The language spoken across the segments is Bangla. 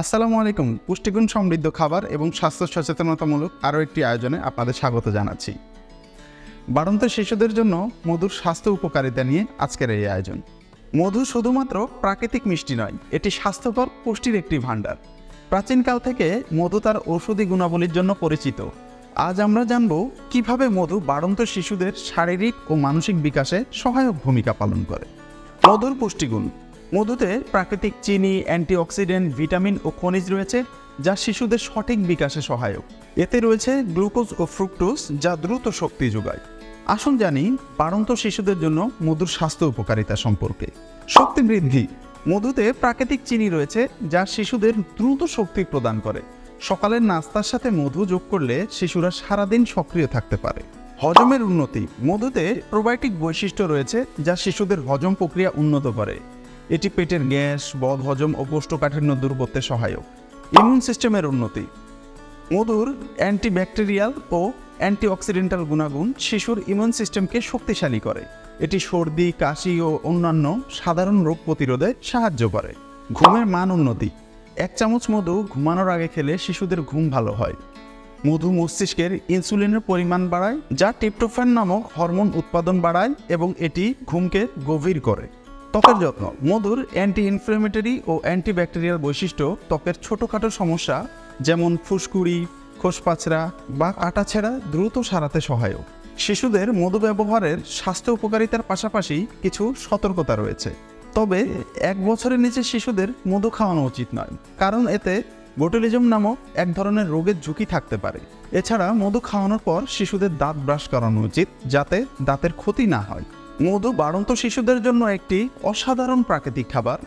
আসসালামু আলাইকুম। পুষ্টিগুণ সমৃদ্ধ খাবার এবং স্বাস্থ্য সচেতনতামূলক আরও একটি আয়োজনে আপনাদের স্বাগত জানাচ্ছি। বাড়ন্ত শিশুদের জন্য মধুর স্বাস্থ্য উপকারিতা নিয়ে আজকের এই আয়োজন। মধু শুধুমাত্র প্রাকৃতিক মিষ্টি নয়, এটি স্বাস্থ্যকর, পুষ্টির একটি ভাণ্ডার। প্রাচীনকাল থেকে মধু তার ঔষধি গুণাবলীর জন্য পরিচিত। আজ আমরা জানব কীভাবে মধু বাড়ন্ত শিশুদের শারীরিক ও মানসিক বিকাশে সহায়ক ভূমিকা পালন করে। মধুর পুষ্টিগুণ। মধুতে প্রাকৃতিক চিনি, অ্যান্টিঅক্সিডেন্ট, ভিটামিন ও খনিজ রয়েছে, যা শিশুদের সঠিক বিকাশে সহায়ক। এতে রয়েছে গ্লুকোজ ও ফ্রুক্টোজ, যা দ্রুত শক্তি যোগায়। আসুন জানি বাড়ন্ত শিশুদের জন্য মধুর স্বাস্থ্য উপকারিতা সম্পর্কে। শক্তি বৃদ্ধি। মধুতে প্রাকৃতিক চিনি রয়েছে, যা শিশুদের দ্রুত শক্তি প্রদান করে। সকালের নাস্তার সাথে মধু যোগ করলে শিশুরা সারাদিন সক্রিয় থাকতে পারে। হজমের উন্নতি। মধুতে প্রোবায়োটিক বৈশিষ্ট্য রয়েছে, যা শিশুদের হজম প্রক্রিয়া উন্নত করে। এটি পেটের গ্যাস, বদ হজম ও কোষ্ঠকাঠিন্য দূর করতে সহায়ক। ইমিউন সিস্টেমের উন্নতি। মধুর অ্যান্টিব্যাকটেরিয়াল ও অ্যান্টিঅক্সিডেন্টাল গুণাগুণ শিশুর ইমিউন সিস্টেমকে শক্তিশালী করে। এটি সর্দি, কাশি ও অন্যান্য সাধারণ রোগ প্রতিরোধে সাহায্য করে। ঘুমের মান উন্নতি। এক চামচ মধু ঘুমানোর আগে খেলে শিশুদের ঘুম ভালো হয়। মধু মস্তিষ্কের ইনসুলিনের পরিমাণ বাড়ায়, যা টিপটোফ্যান নামক হরমোন উৎপাদন বাড়ায় এবং এটি ঘুমকে গভীর করে। ত্বকের যত্ন। মধুর অ্যান্টি ইনফ্লেমেটরি ও অ্যান্টিব্যাকটেরিয়াল বৈশিষ্ট্য ত্বকের ছোটোখাটো সমস্যা, যেমন ফুসকুড়ি খোসপাচড়া বা আটা ছেঁড়া দ্রুত সারাতে সহায়ক। শিশুদের মধু ব্যবহারের স্বাস্থ্য উপকারিতার পাশাপাশি কিছু সতর্কতা রয়েছে। তবে এক বছরের নিচে শিশুদের মধু খাওয়ানো উচিত নয়, কারণ এতে বোটুলিজম নামক এক ধরনের রোগের ঝুঁকি থাকতে পারে। এছাড়া মধু খাওয়ানোর পর শিশুদের দাঁত ব্রাশ করানো উচিত, যাতে দাঁতের ক্ষতি না হয়। মধু বাড়ন্ত শিশুদের জন্য একটি অসাধারণ প্রাকৃতিক খাবার,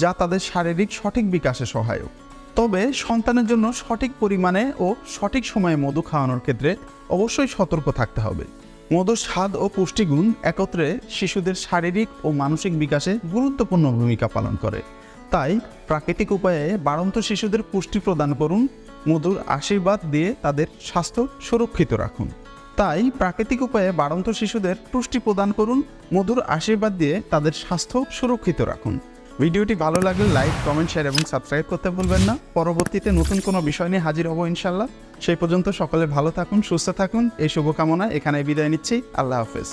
যা তাদের শারীরিক সঠিক বিকাশে সহায়ক। তবে সন্তানের জন্য সঠিক পরিমাণে ও সঠিক সময়ে মধু খাওয়ানোর ক্ষেত্রে অবশ্যই সতর্ক থাকতে হবে। মধুর স্বাদ ও পুষ্টিগুণ একত্রে শিশুদের শারীরিক ও মানসিক বিকাশে গুরুত্বপূর্ণ ভূমিকা পালন করে। তাই প্রাকৃতিক উপায়ে বাড়ন্ত শিশুদের পুষ্টি প্রদান করুন, মধুর আশীর্বাদ দিয়ে তাদের স্বাস্থ্য সুরক্ষিত রাখুন। তাই প্রাকৃতিক উপায়ে বাড়ন্ত শিশুদের পুষ্টি প্রদান করুন, মধুর আশীর্বাদ দিয়ে তাদের স্বাস্থ্য সুরক্ষিত রাখুন। ভিডিওটি ভালো লাগলে লাইক, কমেন্ট, শেয়ার এবং সাবস্ক্রাইব করতে ভুলবেন না। পরবর্তীতে নতুন কোনো বিষয় নিয়ে হাজির হব ইনশাল্লাহ সেই পর্যন্ত সকলে ভালো থাকুন, সুস্থ থাকুন। এই শুভকামনা এখানে বিদায় নিচ্ছি। আল্লাহ হাফেজ।